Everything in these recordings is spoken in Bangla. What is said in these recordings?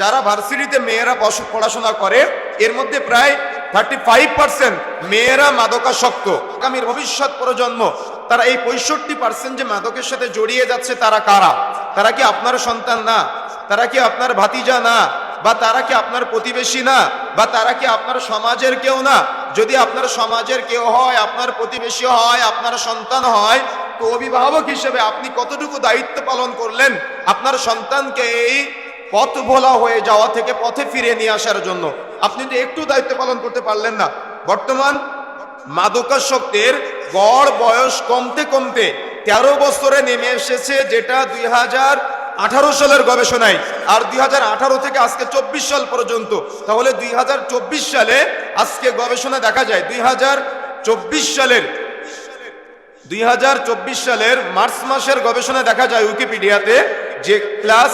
যারা ভার্সিটিতে মেয়েরা পড়াশোনা করে, এর মধ্যে প্রায় থার্টি ফাইভ পার্সেন্ট মেয়েরা মাদকাসক্ত। আগামীর ভবিষ্যৎ প্রজন্ম, তারা এই পঁয়ষট্টি পার্সেন্ট যে মাদকের সাথে জড়িয়ে যাচ্ছে তারা কারা? তারা কি আপনার সন্তান না? তারা কি আপনার ভাতিজা না? বা তারা কি আপনার প্রতিবেশী না? বা তারা কি আপনার সমাজের কেউ না? যদি আপনার সমাজের কেউ হয়, আপনার প্রতিবেশী হয়, আপনার সন্তান হয়, তো অভিভাবক হিসেবে আপনি কতটুকু দায়িত্ব পালন করলেন? আপনার সন্তানকে এই পথ ভোলা হয়ে যাওয়া থেকে পথে ফিরিয়ে নিয়ে আসার জন্য। আপনি তো একটু দায়িত্ব পালন করতে পারলেন না। বর্তমান মাদকাসক্তের গড় বয়স কমতে কমতে তেরো বছরে নেমে এসেছে, যেটা দুই হাজার আঠারো সালের গবেষণায়। আর দুই হাজার আঠারো থেকে আজকে চব্বিশ সাল পর্যন্ত। তাহলে দুই হাজার চব্বিশ সালে আজকে গবেষণা দেখা যায়, দুই হাজার চব্বিশ সালের দুই হাজার চব্বিশ সালের মার্চ মাসের গবেষণা দেখা যায় উইকিপিডিয়াতে যে ক্লাস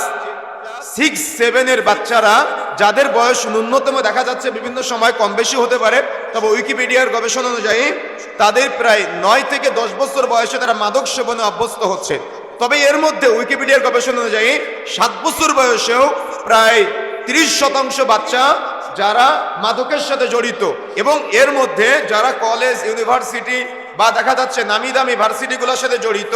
সিক্স সেভেনের বাচ্চারা যাদের বয়স ন্যূনতম দেখা যাচ্ছে বিভিন্ন সময় কম বেশি হতে পারে, তবে উইকিপিডিয়ার গবেষণা অনুযায়ী তাদের প্রায় নয় থেকে দশ বছর বয়সে তারা মাদক সেবনে অভ্যস্ত হচ্ছে। তবে এর মধ্যে উইকিপিডিয়ার গবেষণা অনুযায়ী সাত বছর বয়সেও প্রায় তিরিশ শতাংশ বাচ্চা যারা মাদকের সাথে জড়িত এবং এর মধ্যে যারা কলেজ ইউনিভার্সিটি বা দেখা যাচ্ছে নামি দামি ভার্সিটিগুলোর সাথে জড়িত,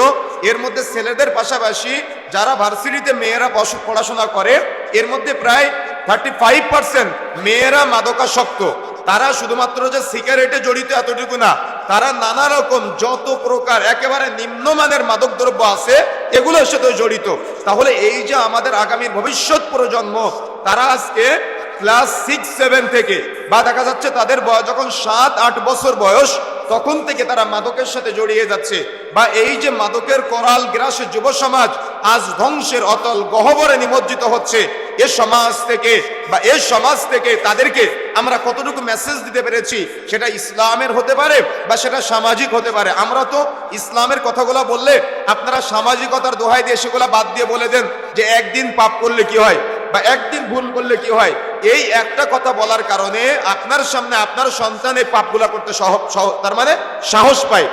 এর মধ্যে ছেলেদের পাশাপাশি যারা ভার্সিটিতে মেয়েরা পড়াশোনা করে, এর মধ্যে প্রায় থার্টি ফাইভ পার্সেন্ট মেয়েরা মাদকাসক্ত। তারা শুধুমাত্র যে সিগারেটে জড়িত এতটুকু না, তারা নানা রকম যত প্রকার একেবারে নিম্নমানের মাদক দ্রব্য আছে, এগুলোর সাথে জড়িত। তাহলে এই যে আমাদের আগামী ভবিষ্যৎ প্রজন্ম, তারা আজকে ক্লাস সিক্স, সেভেন থেকে। বা দেখা যাচ্ছে তাদের বয়স যখন সাত, আট বছর বয়স, তখন থেকে তারা মাদকের সাথে জড়িয়ে যাচ্ছে। বা এই যে মাদকের করাল গ্রাসে যুব সমাজ আজ ধ্বংসের অতল গহবরে নিমজ্জিত হচ্ছে। এ সমাজ থেকে বা এ সমাজ থেকে তাদেরকে আমরা কতটুকু মেসেজ দিতে পেরেছি, সেটা ইসলামের হতে পারে বা সেটা সামাজিক হতে পারে। আমরা তো ইসলামের কথাগুলো বললে আপনারা সামাজিকতার দোহাই দিয়ে সেগুলো বাদ দিয়ে বলে দেন যে একদিন পাপ করলে কি হয়? বা একদিন ভুল করলে কি হয়? এই একটা কথা বলার কারণে আপনার সামনে আপনার সন্তান এই পাপগুলা করতে সহ তার মানে সাহস পায়।